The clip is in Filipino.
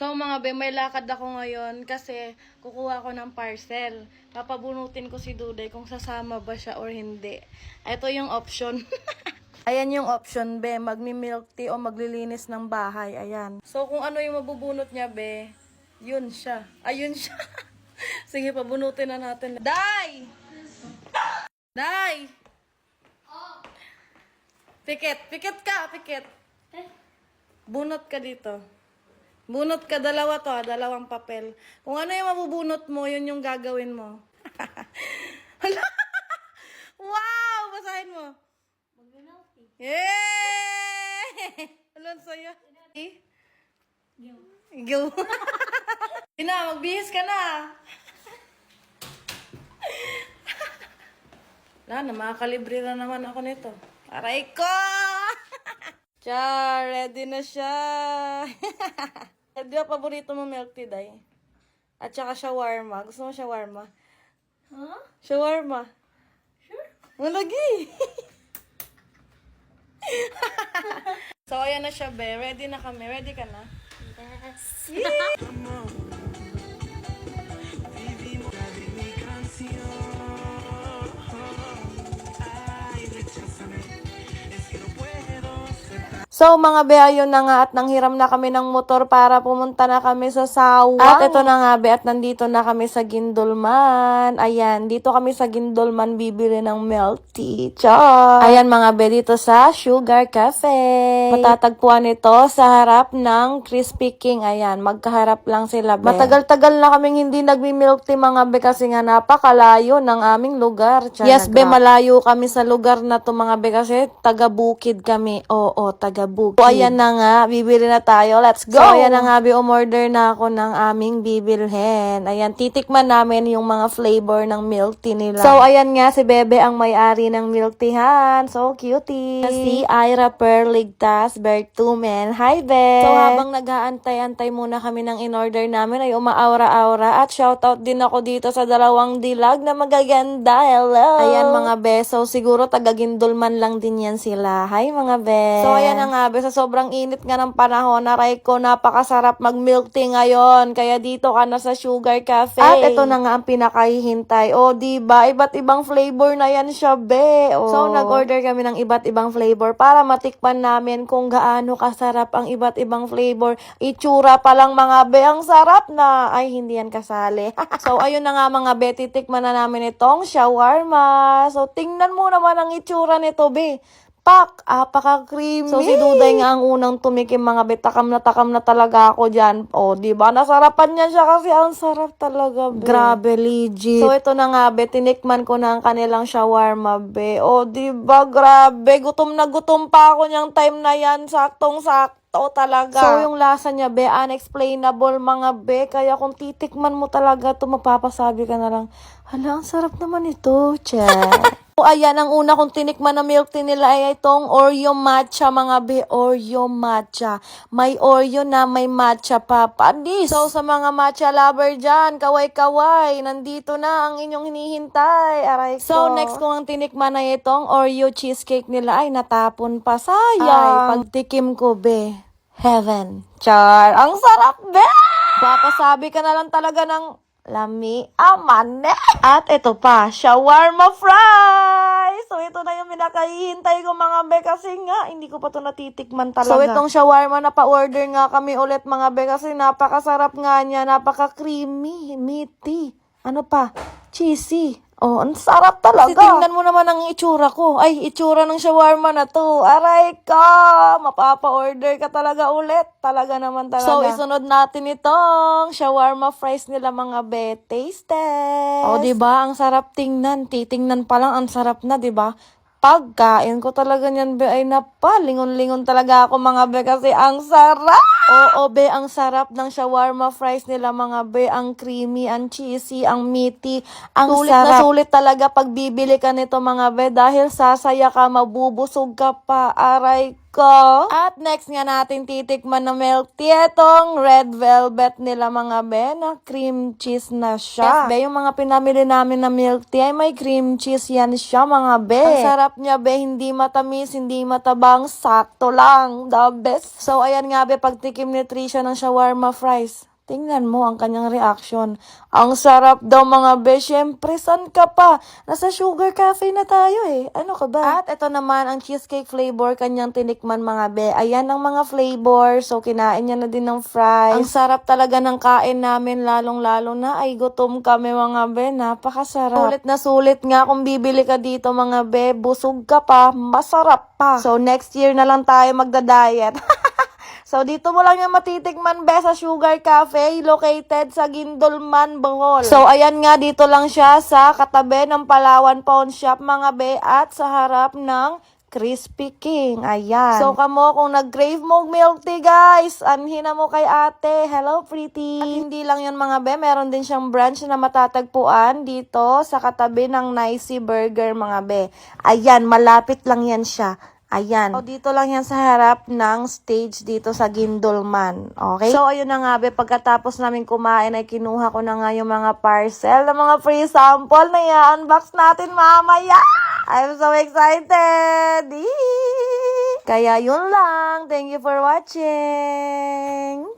So mga be, may lakad ako ngayon kasi kukuha ko ng parcel. Papabunutin ko si Duday kung sasama ba siya or hindi. Ito yung option. Ayan yung option, be. Magmi-milk tea o maglilinis ng bahay. Ayan. So, kung ano yung mabubunot niya, be, yun siya. Ayun siya. Sige, pabunutin na natin. Day! Day! Pikit. Pikit ka. Pikit. Bunot ka dito. Bunot ka. Dalawa to, ah, dalawang papel. Kung ano yung mabubunot mo, yun yung gagawin mo. Wow! Basahin mo. Yay! Alon sa'yo. Eh? Go. Ina, magbihis ka na. Wala na, makakalibre na naman ako nito. Aray ko! Char, ready na siya. Di ba paborito mo milk tea, day? At saka shawarma. Gusto mo shawarma? Huh? Shawarma. Sure. Malagi. so, ayan na siya, be. Ready na kami. Ready ka na? Yes. So mga be, ayun na nga at nanghiram na kami ng motor para pumunta na kami sa Sawa. At ito na nga be, at nandito na kami sa Gindolman. Ayan, dito kami sa Gindolman bibili ng tea. Char! Ayan mga be, dito sa Sugar Cafe. Matatagpuan ito sa harap ng Crispy King. Ayan, magkaharap lang sila be. Matagal-tagal na kaming hindi nagmi-milk tea mga be kasi nga napakalayo ng aming lugar. Char, yes be, malayo kami sa lugar na to mga be kasi taga-bukid kami. Oo, taga-bukid. So, ayan na nga, bibili na tayo. Let's go! So, ayan na nga, be, umorder na ako ng aming bibilhin. Ayan, titikman namin yung mga flavor ng milk tea nila. So, ayan nga, si Bebe ang may-ari ng milk teahan. So, cutie. Si Ira Perligtas Bertumen. Hi, Be! So, habang nag-aantay-antay muna kami ng in-order namin, ay umaaura-aura. At shoutout din ako dito sa dalawang dilag na magaganda. Hello! Ayan, mga Be. So, siguro taga-gindulman lang din yan sila. Hi, mga Be! So, ayan na nga, Be. Sa sobrang init nga ng panahon, naray ko, napakasarap mag-milk tea ngayon. Kaya dito ka na sa Sugar Cafe. At ito na nga ang pinakahihintay. O, di ba Iba't ibang flavor na yan siya, Be. O. So, nag-order kami ng iba't ibang flavor para matikpan namin kung gaano kasarap ang iba't ibang flavor. Itsura pa lang mga Be, ang sarap na. Ay, hindi yan kasali. so, ayun na nga mga Be, titikman na namin itong shawarma. So, tingnan mo naman ang itsura nito, Be. Pak! Apaka-creamy. So, si Duday nga ang unang tumikim mga be. Takam na takam na talaga ako dyan. O, di ba? Nasarapan niya siya kasi ang sarap talaga, be. Grabe, legit. So, ito na nga, be. Tinikman ko na ang kanilang shawarma, be. O, di ba? Grabe. Gutom na gutom pa ako niyang time na yan. Saktong-sakto talaga. So, yung lasa niya, be, unexplainable, mga be. Kaya kung titikman mo talaga to mapapasabi ka na lang, hala, ang sarap naman ito, che. So, ayan, ang una kong tinikman na milk tea nila ay itong Oreo matcha, mga be. Oreo matcha. May Oreo na may matcha pa. Panis! So, sa mga matcha lover dyan, kaway-kaway, nandito na ang inyong hinihintay. Aray ko. So, next kong ang tinikman na itong Oreo cheesecake nila ay natapon pa. Sayang. Ay, pagtikim ko, be. Heaven. Char. Ang sarap, be! Papasabi ka na lang talaga ng Lami amane. At ito pa, shawarma fries. So, ito na yung pinakahihintay ko mga be kasi nga, hindi ko pa to natitikman talaga. So, itong shawarma na pa-order nga kami ulit mga be kasi napakasarap nga niya, napaka-creamy, meaty. Ano pa? Cheesy. Oh, ang sarap talaga. Kasi tingnan mo naman ang itsura ko. Ay, itsura ng shawarma na to. Aray ka! Mapapa-order ka talaga ulit. Talaga naman talaga. So, isunod natin itong shawarma fries nila mga be. Taste test. Oh, di ba? Ang sarap tingnan. Titingnan pa lang, ang sarap na, di ba? Pagkain ko talaga niyan, be, ay napalingon-lingon talaga ako, mga be, kasi ang sarap! Oo, be, ang sarap ng shawarma fries nila, mga be, ang creamy, ang cheesy, ang meaty, ang sulit sarap. na sulit talaga pag bibili ka nito, mga be, dahil sasaya ka, mabubusog ka pa, aray ko. At next nga natin titikman na milk tea. Itong red velvet nila mga be na cream cheese na siya. Yes, be, yung mga pinamili namin na milk tea ay may cream cheese yan siya mga be. Ang sarap niya be, hindi matamis, hindi matabang, sakto lang. The best. So ayan nga be, pagtikim ni Trisha ng shawarma fries. Tingnan mo ang kanyang reaction. Ang sarap daw mga be. Siyempre, san ka pa? Nasa sugar cafe na tayo eh. Ano ka ba? At ito naman ang cheesecake flavor kanyang tinikman mga be. Ayan ang mga flavor. So, kinain niya na din ng fries. Ang sarap talaga ng kain namin. Lalong-lalo na ay gutom kami mga be. Napakasarap. Sulit na sulit nga kung bibili ka dito mga be. Busog ka pa. Masarap pa. So, next year na lang tayo magda-diet. So, dito mo lang yung matitikman, be, sa Sugar Cafe, located sa Gindolman, Bohol. So, ayan nga, dito lang siya sa katabi ng Palawan Pawn Shop, mga be, at sa harap ng Crispy King. Ayan. So, kamo, kung nag-crave mo milk tea, guys, anhin na mo kay ate. Hello, pretty. At hindi lang yun, mga be, meron din siyang branch na matatagpuan dito sa katabi ng Nicey Burger, mga be. Ayan, malapit lang yan siya. Ayan. O, dito lang yan sa harap ng stage dito sa Gindolman. Okay? So, ayun na nga, be. Pagkatapos namin kumain, ay kinuha ko na nga yung mga parcel ng mga free sample na i-unbox natin mamaya. I'm so excited! Kaya yun lang. Thank you for watching.